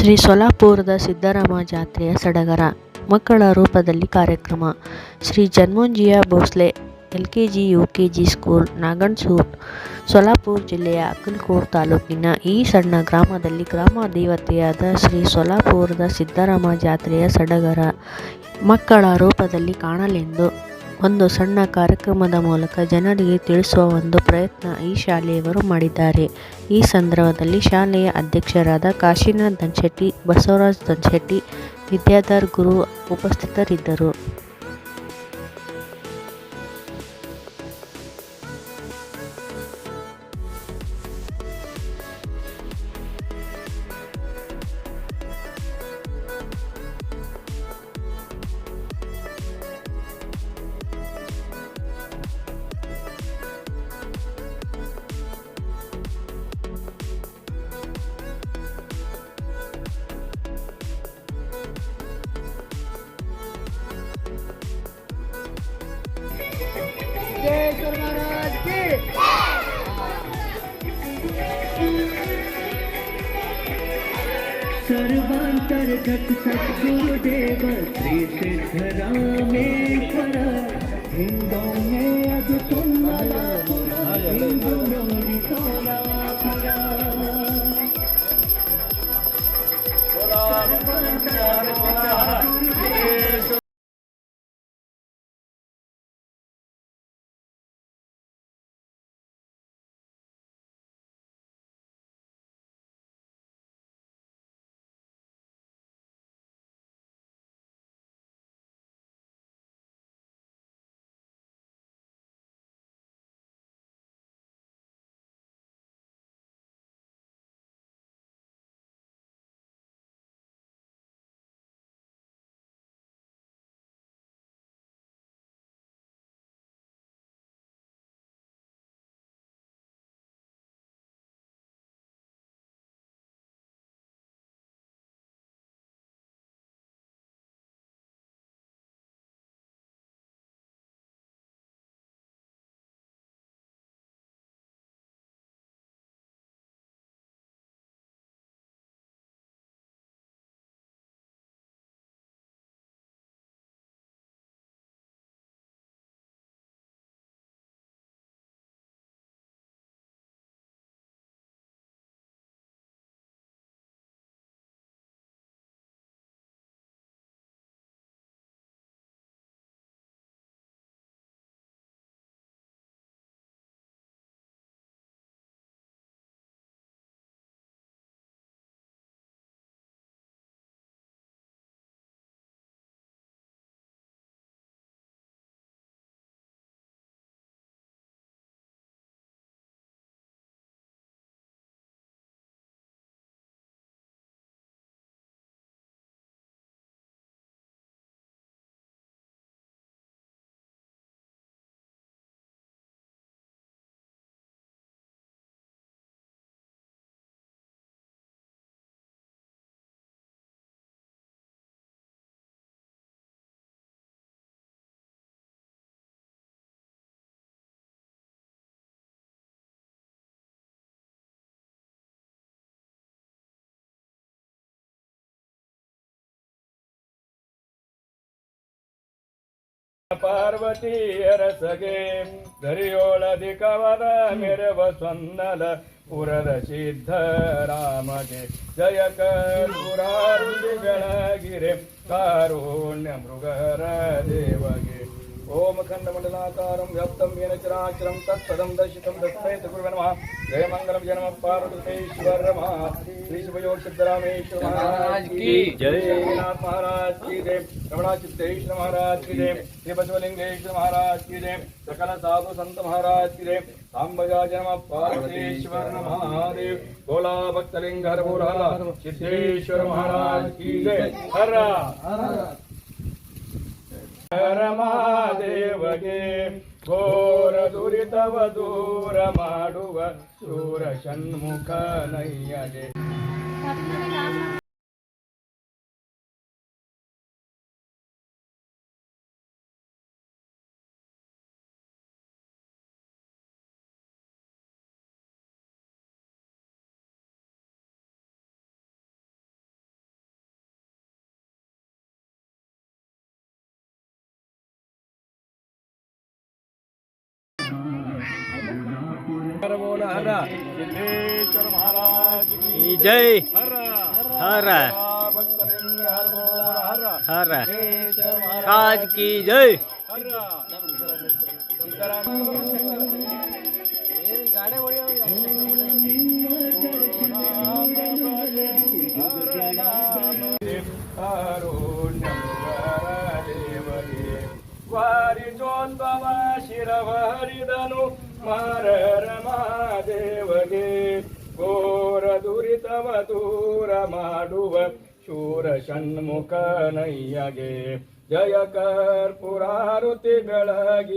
ಶ್ರೀ ಸೊಲಾಪುರದ ಸಿದ್ದರಾಮ ಜಾತ್ರೆಯ ಸಡಗರ, ಮಕ್ಕಳ ರೂಪದಲ್ಲಿ ಕಾರ್ಯಕ್ರಮ. Shri ಜನ್ಮಂಜಿಯ Bhosle L K G U K G school Naganasur Solapur ಜಿಲ್ಲೆಯ ಅಕ್ಕಲ್ಕೋಡ್ ತಾಲೂಕಿನ ಈ ಸಣ್ಣ ಗ್ರಾಮದಲ್ಲಿ ಗ್ರಾಮ ದೇವತೆಯಾದ ಶ್ರೀ ಸೊಲಾಪುರದ ಸಿದ್ದರಾಮ ಜಾತ್ರೆಯ ಸಡಗರ ಮಕ್ಕಳ ರೂಪದಲ್ಲಿ ಕಾಣಲೆಂದು ಒಂದು ಸಣ್ಣ ಕಾರ್ಯಕ್ರಮದ ಮೂಲಕ ಜನರಿಗೆ ತಿಳಿಸುವ ಒಂದು ಪ್ರಯತ್ನ ಈ ಶಾಲೆಯವರು ಮಾಡಿದ್ದಾರೆ. ಈ ಸಂದರ್ಭದಲ್ಲಿ ಶಾಲೆಯ ಅಧ್ಯಕ್ಷರಾದ ಕಾಶಿನಾಥ್ ದಂಶೆಟ್ಟಿ, ಬಸವರಾಜ್ ದಂಶೆಟ್ಟಿ, ವಿದ್ಯಾಧರ್ ಗುರು ಉಪಸ್ಥಿತರಿದ್ದರು. કેશર મહારાજ કી સર્વાંતર જગ સદગુરુદેવ શ્રી સિદ્ધરામેશ્વર હિન્દુ મેં અજ સુંદર ಪಾರ್ವತಿ ಅರಸಗೆ ದರಿಯೋಳಧಿಕವದ ಮೆರವ ಸೊನ್ನಲ ಪುರದ ಸಿದ್ಧರಾಮಗೆ ಜಯ ಕರುರಾರುಗಳಗಿರೆ ಕಾರುಣ್ಯ ಮೃಗರ ದೇವಗೆ ఓమఖండమండలాకారం వ్యాప్తం ఏన చరాచరం తత్పదం దర్శితం దత్తేత గురువ నమ జయ మంగళం జనమ పార్వతీశ్వర రమ శ్రీ శుభయోగ సిద్ధరామేశ్వర మహారాజ్ की జయ. శ్రీనాథ్ మహారాజ్ की జయ. రమణా చిత్తేశ్వర మహారాజ్ की జయ. శ్రీ బసవలింగేశ్వర మహారాజ్ की జయ. సకల సాధు సంత మహారాజ్ की జయ. సాంబజా జనమ పార్వతీశ్వర మహాదేవ్. గోలా భక్తలింగ హర సిద్ధేశ్వర మహారాజ్ की జయ. హర. హర. హర మహా ಪರಮಾದೇವಗೆ ಘೋರ ದುರಿತವ ದೂರ ಮಾಡುವ ಶೂರ ಷಣ್ಮುಖನಯ್ಯಗೆ महाराज की जय। हर हर हर राज की जय। वारी जोन बाबा शिरव हरिदनु ಜೈ ಹರ ಶಂಕರ ದೇವರಿಗೆ ವಾರಿಜೋದ್ಭವ ಶಿರವರಿದನು ಮಾರರ ಮಾದೇವಗೆ ಘೋರ ದುರಿತವ ದೂರ ಮಾಡುವ ಶೂರ ಷಣ್ಮುಖ ನಯ್ಯಗೆ ಜಯ ಕರ್ಪುರಾರುತಿ ಬೆಳಗಿ